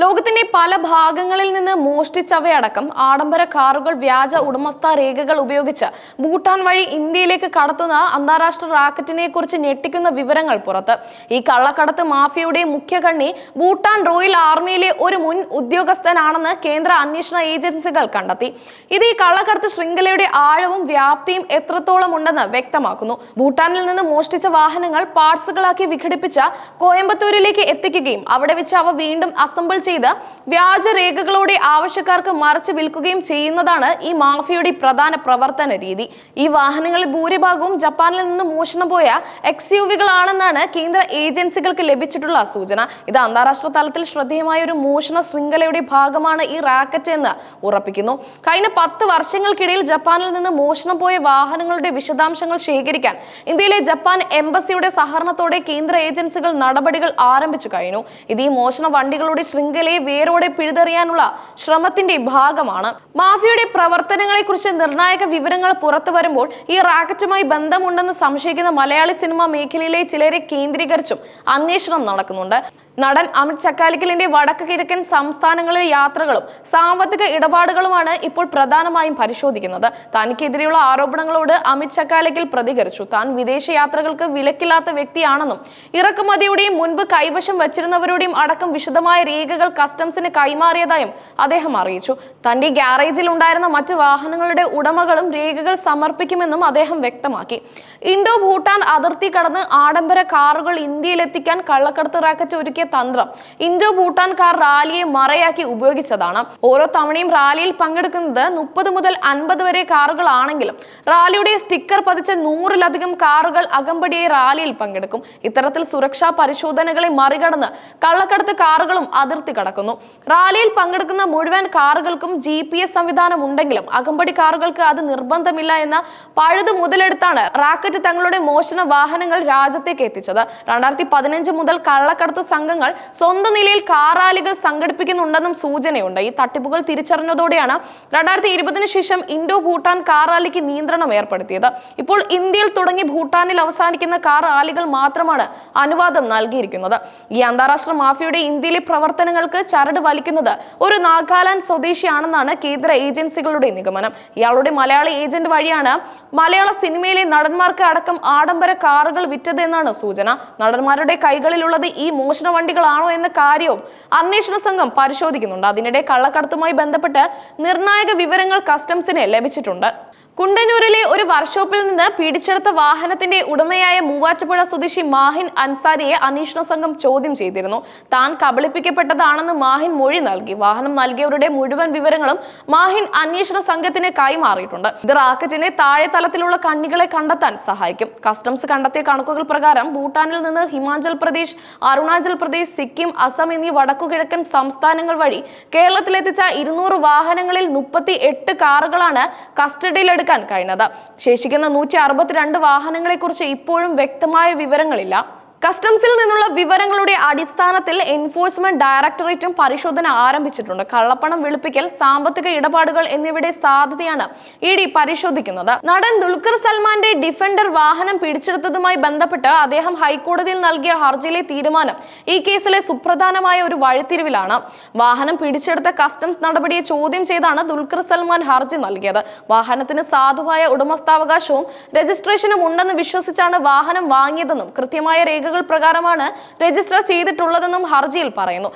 ലോകത്തിന്റെ പല ഭാഗങ്ങളിൽ നിന്ന് മോഷ്ടിച്ചവയടക്കം ആഡംബര കാറുകൾ വ്യാജ ഉടമസ്ഥ രേഖകൾ ഉപയോഗിച്ച് ഭൂട്ടാൻ വഴി ഇന്ത്യയിലേക്ക് കടത്തുന്ന അന്താരാഷ്ട്ര റാക്കറ്റിനെ കുറിച്ച് ഞെട്ടിക്കുന്ന വിവരങ്ങൾ പുറത്ത്. ഈ കള്ളക്കടത്ത് മാഫിയയുടെ മുഖ്യകണ്ണി ഭൂട്ടാൻ റോയൽ ആർമിയിലെ ഒരു മുൻ ഉദ്യോഗസ്ഥനാണെന്ന് കേന്ദ്ര അന്വേഷണ ഏജൻസികൾ കണ്ടെത്തി. ഇത് ഈ കള്ളക്കടത്ത് ശൃംഖലയുടെ ആഴവും വ്യാപ്തിയും എത്രത്തോളം ഉണ്ടെന്ന് വ്യക്തമാക്കുന്നു. ഭൂട്ടാനിൽ നിന്ന് മോഷ്ടിച്ച വാഹനങ്ങൾ പാർട്സുകളാക്കി വിഘടിപ്പിച്ച കോയമ്പത്തൂരിലേക്ക് എത്തിക്കുകയും അവിടെ വെച്ച് അവ വീണ്ടും അസംബിൾ ചെയ്ത് വ്യാജ രേഖകളോടെ ആവശ്യക്കാർക്ക് മറച്ചു വിൽക്കുകയും ചെയ്യുന്നതാണ് ഈ മാഫിയയുടെ പ്രധാന പ്രവർത്തന രീതി. ഈ വാഹനങ്ങളിൽ ഭൂരിഭാഗവും ജപ്പാനിൽ നിന്ന് മോഷണം പോയ എക്സ് യു വികളാണെന്നാണ് കേന്ദ്ര ഏജൻസികൾക്ക് ലഭിച്ചിട്ടുള്ള സൂചന. ഇത് അന്താരാഷ്ട്ര തലത്തിൽ ശ്രദ്ധേയമായ ഒരു മോഷണ ശൃംഖലയുടെ ഭാഗമാണ് ഈ റാക്കറ്റ് എന്ന് ഉറപ്പിക്കുന്നു. കഴിഞ്ഞ പത്ത് വർഷങ്ങൾക്കിടയിൽ ജപ്പാനിൽ നിന്ന് മോഷണം പോയ വാഹനങ്ങളുടെ വിശദാംശങ്ങൾ ശേഖരിക്കാൻ ഇന്ത്യയിലെ ജപ്പാൻ എംബസിയുടെ സഹകരണത്തോടെ കേന്ദ്ര ഏജൻസികൾ നടപടികൾ ആരംഭിച്ചു കഴിഞ്ഞു. ഇത് ഈ മോഷണ വണ്ടികളുടെ ശൃംഖലയെ വേരോടെ പിഴുതെറിയാനുള്ള ശ്രമത്തിന്റെ ഭാഗമാണ്. മാഫിയയുടെ പ്രവർത്തനങ്ങളെ കുറിച്ച് നിർണായക വിവരങ്ങൾ പുറത്തു വരുമ്പോൾ ഈ റാക്കറ്റുമായി ബന്ധമുണ്ടെന്ന് സംശയിക്കുന്ന മലയാളി സിനിമാ മേഖലയിലെ ചിലരെ കേന്ദ്രീകരിച്ചും അന്വേഷണം നടക്കുന്നുണ്ട്. നടൻ അമിത് ചക്കാലിക്കലിന്റെ വടക്ക് കിഴക്കൻ സംസ്ഥാനങ്ങളിലെ യാത്രകളും സാമ്പത്തിക ഇടപാടുകളുമാണ് ഇപ്പോൾ പ്രധാനമായും പരിശോധിക്കുന്നത്. തനിക്കെതിരെയുള്ള ആരോപണങ്ങളോട് അമിത് ചക്കാലിക്കൽ പ്രതികരിച്ചു. താൻ വിദേശ യാത്രകൾക്ക് വിലക്കില്ലാത്ത വ്യക്തിയാണെന്നും ഇറക്കുമതിയുടെയും മുൻപ് കൈവശം വച്ചിരുന്നവരുടെയും അടക്കം വിശദമായ രേഖകൾ കസ്റ്റംസിന് കൈമാറിയതായും അദ്ദേഹം അറിയിച്ചു. തന്റെ ഗ്യാരേജിൽ ഉണ്ടായിരുന്ന മറ്റ് വാഹനങ്ങളുടെ ഉടമകളും രേഖകൾ സമർപ്പിക്കുമെന്നും അദ്ദേഹം വ്യക്തമാക്കി. ഇൻഡോ ഭൂട്ടാൻ അതിർത്തി കടന്ന് ആഡംബര കാറുകൾ ഇന്ത്യയിലെത്തിക്കാൻ കള്ളക്കടത്ത് റാക്കറ്റ് ഒരുക്കിയ തന്ത്രം ഇൻഡോ ഭൂട്ടാൻ കാർ റാലിയെ മറയാക്കി ഉപയോഗിച്ചതാണ്. ഓരോ തവണയും റാലിയിൽ പങ്കെടുക്കുന്നത് മുപ്പത് മുതൽ അൻപത് വരെ കാറുകളാണെങ്കിലും റാലിയുടെ സ്റ്റിക്കർ പതിച്ച നൂറിലധികം കാറുകൾ അകമ്പടിയായി റാലിയിൽ പങ്കെടുക്കും. ഇത്തരത്തിൽ സുരക്ഷാ പരിശോധനകളെ മറികടന്ന് കള്ളക്കടത്ത് കാറുകളും അതിർത്തി കടക്കുന്നു. റാലിയിൽ പങ്കെടുക്കുന്ന മുഴുവൻ കാറുകൾക്കും ജി പി എസ് സംവിധാനം ഉണ്ടെങ്കിലും അകമ്പടി കാറുകൾക്ക് അത് നിർബന്ധമില്ല എന്ന പഴുത് മുതലെടുത്താണ് റാക്കറ്റ് തങ്ങളുടെ മോഷണ വാഹനങ്ങൾ രാജ്യത്തേക്ക് എത്തിച്ചത്. രണ്ടായിരത്തി പതിനഞ്ച് മുതൽ കള്ളക്കടത്ത് സംഘങ്ങൾ സ്വന്തം നിലയിൽ കാർ റാലികൾ സംഘടിപ്പിക്കുന്നുണ്ടെന്നും സൂചനയുണ്ട്. ഈ തട്ടിപ്പുകൾ തിരിച്ചറിഞ്ഞതോടെയാണ് രണ്ടായിരത്തി ഇരുപതിനു ശേഷം ഇൻഡോ ഭൂട്ടാൻ കാർ റാലിക്ക് നിയന്ത്രണം ഏർപ്പെടുത്തിയത്. ഇപ്പോൾ ഇന്ത്യയിൽ തുടങ്ങി ഭൂട്ടാനിൽ അവസാനിക്കുന്ന കാർ റാലികൾ മാത്രമാണ് അനുവാദം നൽകിയിരിക്കുന്നത്. ഈ അന്താരാഷ്ട്ര മാഫിയയുടെ ഇന്ത്യയിലെ പ്രവർത്തനങ്ങൾക്ക് ചരട് വലിക്കുന്നത് ഒരു നാഗാലാൻഡ് സ്വദേശിയാണെന്നാണ് കേന്ദ്ര ഏജൻസികളുടെ നിഗമനം. ഇയാളുടെ മലയാളി ഏജന്റ് വഴിയാണ് മലയാള സിനിമയിലെ നടന്മാർക്ക് അടക്കം ആഡംബര കാറുകൾ വിറ്റതെന്നാണ് സൂചന. നടന്മാരുടെ കൈകളിലുള്ളത് ഈ മോഷണ വണ്ടികളാണോ എന്ന കാര്യവും അന്വേഷണ സംഘം പരിശോധിക്കുന്നുണ്ട്. അതിനിടെ കള്ളക്കടത്തുമായി ബന്ധപ്പെട്ട് നിർണായക വിവരങ്ങൾ കസ്റ്റംസിന് ലഭിച്ചിട്ടുണ്ട്. കുണ്ടന്നൂരിലെ ഒരു വർക്ക്ഷോപ്പിൽ നിന്ന് പിടിച്ചെടുത്ത വാഹനത്തിന്റെ ഉടമയായ മൂവാറ്റുപുഴ സ്വദേശി മാഹിൻ അൻസാരിയെ അന്വേഷണ സംഘം ചോദ്യം ചെയ്തിരുന്നു. താൻ കബളിപ്പിക്കപ്പെട്ടതാണെന്ന് മാഹിൻ മൊഴി നൽകി. വാഹനം നൽകിയവരുടെ മുഴുവൻ വിവരങ്ങളും മാഹിൻ അന്വേഷണ സംഘത്തിന് കൈമാറിയിട്ടുണ്ട്. ഇത് റാക്കറ്റിന്റെ താഴെ തലത്തിലുള്ള കണ്ണികളെ കണ്ടെത്താൻ സഹായിക്കും. കസ്റ്റംസ് കണ്ടെത്തിയ കണക്കുകൾ പ്രകാരം ഭൂട്ടാനിൽ നിന്ന് ഹിമാചൽ പ്രദേശ് അരുണാചൽ പ്രദേശ് സിക്കിം അസം എന്നീ വടക്കുകിഴക്കൻ സംസ്ഥാനങ്ങൾ വഴി കേരളത്തിലെത്തിച്ച ഇരുന്നൂറ് വാഹനങ്ങളിൽ മുപ്പത്തി എട്ട് കാറുകളാണ് കസ്റ്റഡിയിലെടുക്കാൻ കഴിഞ്ഞത്. ശേഷിക്കുന്ന നൂറ്റി അറുപത്തിരണ്ട് വാഹനങ്ങളെക്കുറിച്ച് ഇപ്പോഴും വ്യക്തമായ വിവരങ്ങളില്ല. കസ്റ്റംസിൽ നിന്നുള്ള വിവരങ്ങളുടെ അടിസ്ഥാനത്തിൽ എൻഫോഴ്സ്മെന്റ് ഡയറക്ടറേറ്റും പരിശോധന ആരംഭിച്ചിട്ടുണ്ട്. കള്ളപ്പണം വെളുപ്പിക്കൽ സാമ്പത്തിക ഇടപാടുകൾ എന്നിവയുടെ സാധ്യതയാണ് ഇ ഡി പരിശോധിക്കുന്നത്. നടൻ ദുൽഖർ സൽമാന്റെ ഡിഫൻഡർ വാഹനം പിടിച്ചെടുത്തതുമായി ബന്ധപ്പെട്ട് അദ്ദേഹം ഹൈക്കോടതിയിൽ നൽകിയ ഹർജിയിലെ തീരുമാനം ഈ കേസിലെ സുപ്രധാനമായ ഒരു വഴിത്തിരിവിലാണ്. വാഹനം പിടിച്ചെടുത്ത കസ്റ്റംസ് നടപടിയെ ചോദ്യം ചെയ്താണ് ദുൽഖർ സൽമാൻ ഹർജി നൽകിയത്. വാഹനത്തിന് സാധുവായ ഉടമസ്ഥാവകാശവും രജിസ്ട്രേഷനും ഉണ്ടെന്ന് വിശ്വസിച്ചാണ് വാഹനം വാങ്ങിയതെന്നും കൃത്യമായ രേഖകൾ പ്രകാരമാണ് രജിസ്റ്റർ ചെയ്തിട്ടുള്ളതെന്നും ഹർജിയിൽ പറയുന്നു.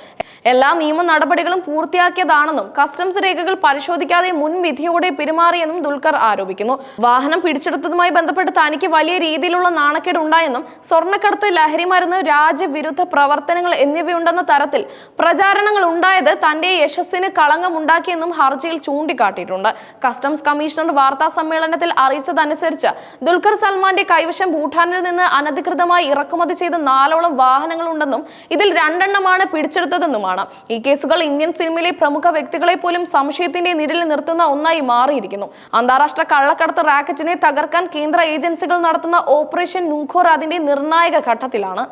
എല്ലാ നിയമ നടപടികളും പൂർത്തിയാക്കിയതാണെന്നും കസ്റ്റംസ് രേഖകൾ പരിശോധിക്കാതെ മുൻവിധിയോടെ പെരുമാറിയെന്നും ദുൽഖർ ആരോപിക്കുന്നു. വാഹനം പിടിച്ചെടുത്തതുമായി ബന്ധപ്പെട്ട് തനിക്ക് വലിയ രീതിയിലുള്ള നാണക്കേട് ഉണ്ടായെന്നും സ്വർണക്കടത്ത് ലഹരിമരുന്ന് രാജ്യവിരുദ്ധ പ്രവർത്തനങ്ങൾ എന്നിവയുണ്ടെന്ന തരത്തിൽ പ്രചാരണങ്ങൾ ഉണ്ടായത് തന്റെ യശസ്സിന് കളങ്കമുണ്ടാക്കിയെന്നും ഹർജിയിൽ ചൂണ്ടിക്കാട്ടിയിട്ടുണ്ട്. കസ്റ്റംസ് കമ്മീഷണർ വാർത്താ സമ്മേളനത്തിൽ അറിയിച്ചതനുസരിച്ച് ദുൽഖർ സൽമാന്റെ കൈവശം ഭൂട്ടാനിൽ നിന്ന് അനധികൃതമായി ഇറക്കുമതി ചെയ്ത നാലോളം വാഹനങ്ങൾ ഉണ്ടെന്നും ഇതിൽ രണ്ടെണ്ണമാണ് പിടിച്ചെടുത്തതെന്നുമാണ്. ഈ കേസുകൾ ഇന്ത്യൻ സിനിമയിലെ പ്രമുഖ വ്യക്തികളെ പോലും സംശയത്തിന്റെ നിഴലിൽ നിർത്തുന്ന ഒന്നായി മാറിയിരിക്കുന്നു. അന്താരാഷ്ട്ര കള്ളക്കടത്ത് റാക്കറ്റിനെ തകർക്കാൻ കേന്ദ്ര ഏജൻസികൾ നടത്തുന്ന ഓപ്പറേഷൻ നുഖോർ അതിന്റെ നിർണായക ഘട്ടത്തിലാണ്.